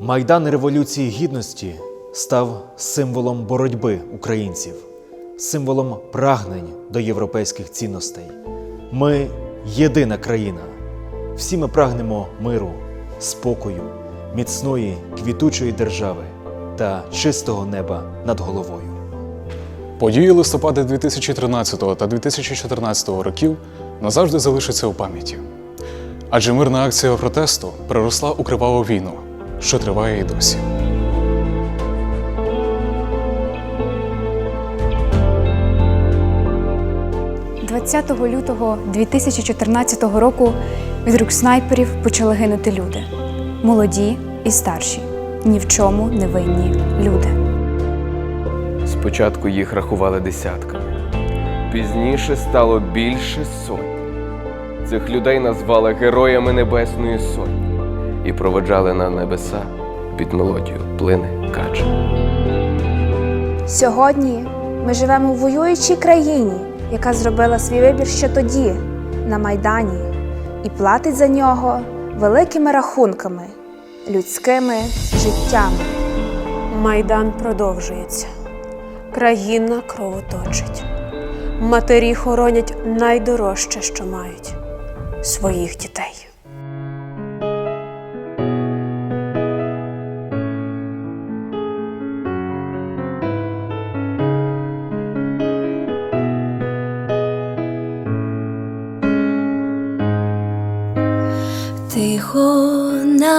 Майдан Революції Гідності став символом боротьби українців, символом прагнень до європейських цінностей. Ми єдина країна. Всі ми прагнемо миру, спокою, міцної квітучої держави та чистого неба над головою. Події листопада 2013 та 2014 років назавжди залишаться у пам'яті. Адже мирна акція протесту переросла у криваву війну, що триває і досі. – 20 лютого 2014 року від рук снайперів почали гинути люди. Молоді і старші, ні в чому не винні люди. Спочатку їх рахували десятками, пізніше стало більше сотні. Цих людей назвали героями Небесної Сотні і проведжали на небеса під мелодію плине кача. Сьогодні ми живемо в воюючій країні, яка зробила свій вибір ще тоді, на Майдані, і платить за нього великими рахунками, людськими життями. Майдан продовжується. Країна кровоточить. Матері хоронять найдорожче, що мають своїх дітей.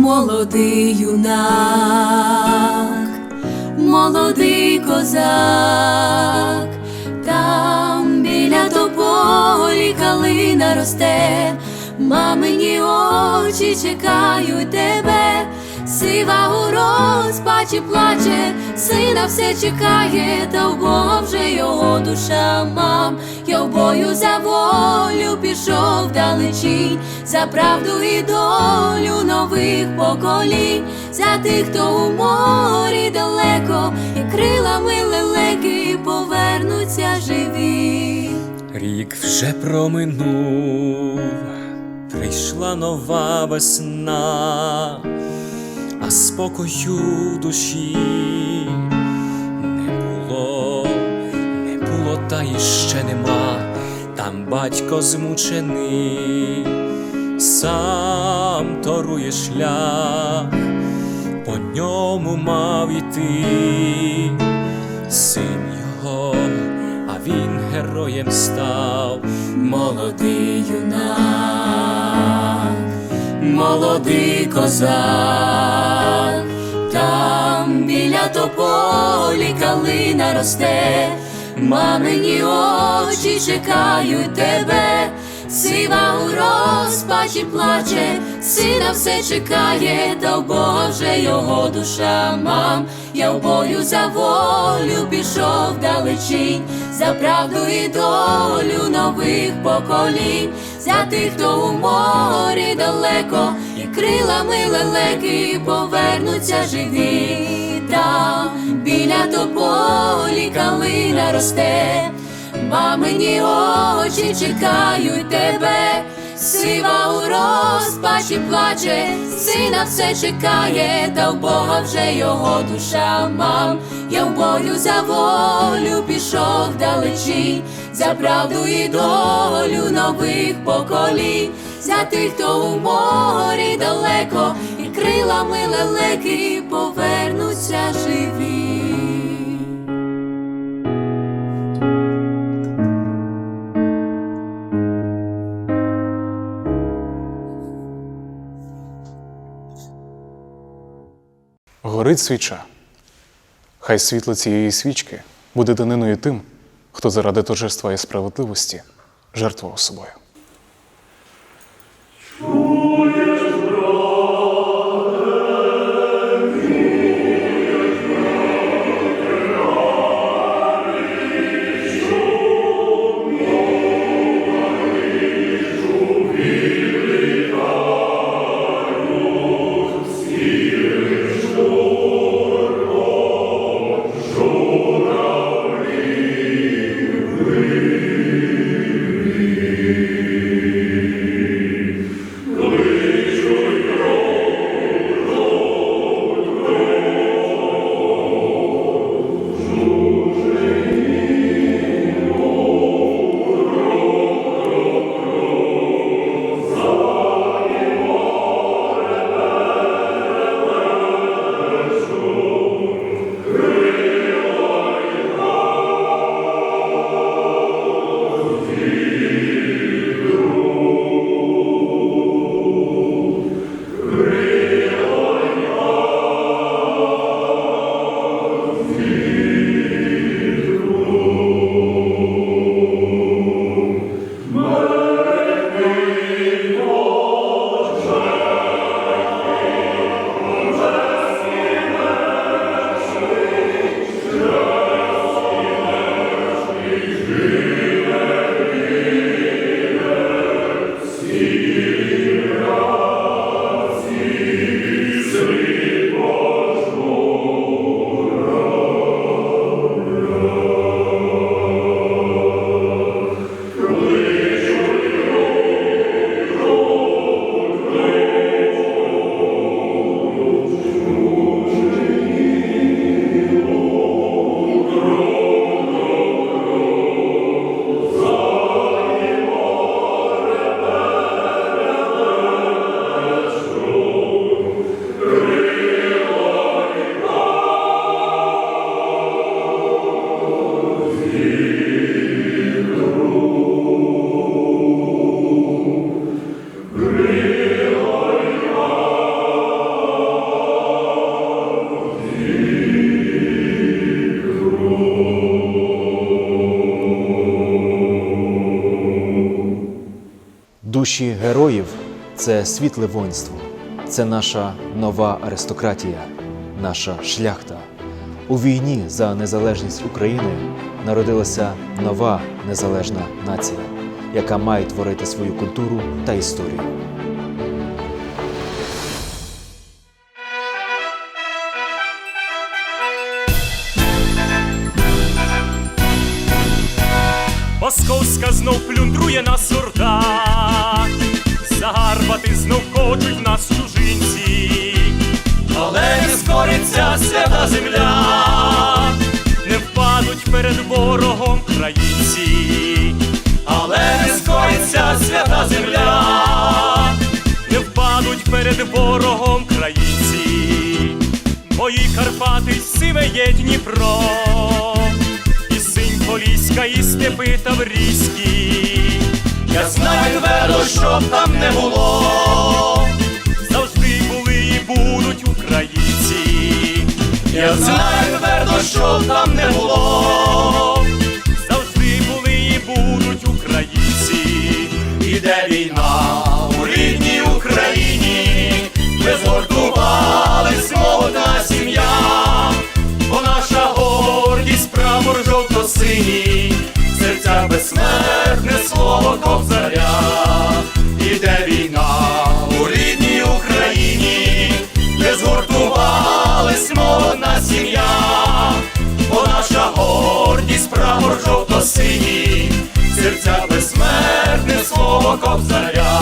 молодий юнак, молодий козак, там біля тополі калина росте, мамині очі чекають тебе. Сива у розпачі плаче, сина все чекає, та в Бога вже його душа мам. Я в бою за волю пішов далечінь, за правду і долю нових поколінь, за тих, хто у морі далеко, і крилами лелеки повернуться живі. Рік вже проминув, прийшла нова весна, спокою душі. Не було, не було, та і ще нема. Там батько змучений, сам торує шлях, по ньому мав іти син його, а він героєм став, Молодий юнак, молодий козак, там біля тополі калина росте, мамині очі чекають тебе, сива у розпачі плаче, сина все чекає, та в Бога вже його душа. Мам. Я в бою за волю пішов далечінь, за правду і долю нових поколінь, за тих, хто у морі далеко, і крилами лелеки повернуться живі. Там біля тополі калина росте, мамині очі чекають тебе. Сива у розпачі плаче, сина все чекає, та в Бога вже його душа мам. Я в бою за волю пішов далечінь, за правду і долю нових поколінь, за тих, хто у морі далеко, і крилами лелеки повернуться живі. Горить свіча. Хай світло цієї свічки буде даниною тим, хто заради торжества і справедливості жертвував собою. Душі героїв це світле воїнство, це наша нова аристократія, наша шляхта. У війні за незалежність України народилася нова незалежна нація, яка має творити свою культуру та історію. Московська знов плюндрує нас знов хочуть в нас чужинці, але не скориться свята земля, не впадуть перед ворогом країнці, але не скориться свята земля, не впадуть перед ворогом країнці, мої Карпати сивеє Дніпро і синь Поліська, і степи таврійські. Я знаю твердо, що б там не було, завжди були і будуть українці. Я знаю твердо, що б там не було, завжди були і будуть українці. Іде війна жовто-синій, серця безсмертне слово кобзаря,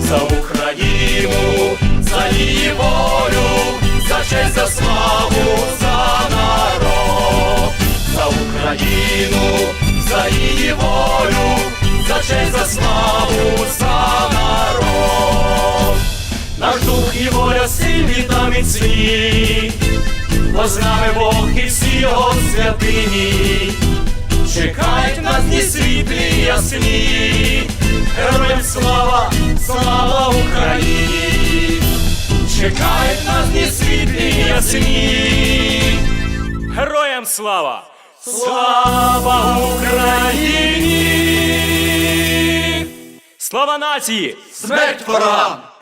за Україну, за її волю, за честь, за славу, за народ, за Україну, за її волю, за честь, за славу, за народ. Наш дух і воля сильні та міцні, бо з Бог і всі його святині. Чекають нас дні світлі ясні, героям слава, слава Україні! Чекають нас дні світлі ясні, слава! Слава Україні! Слава нації! Смерть ворогам!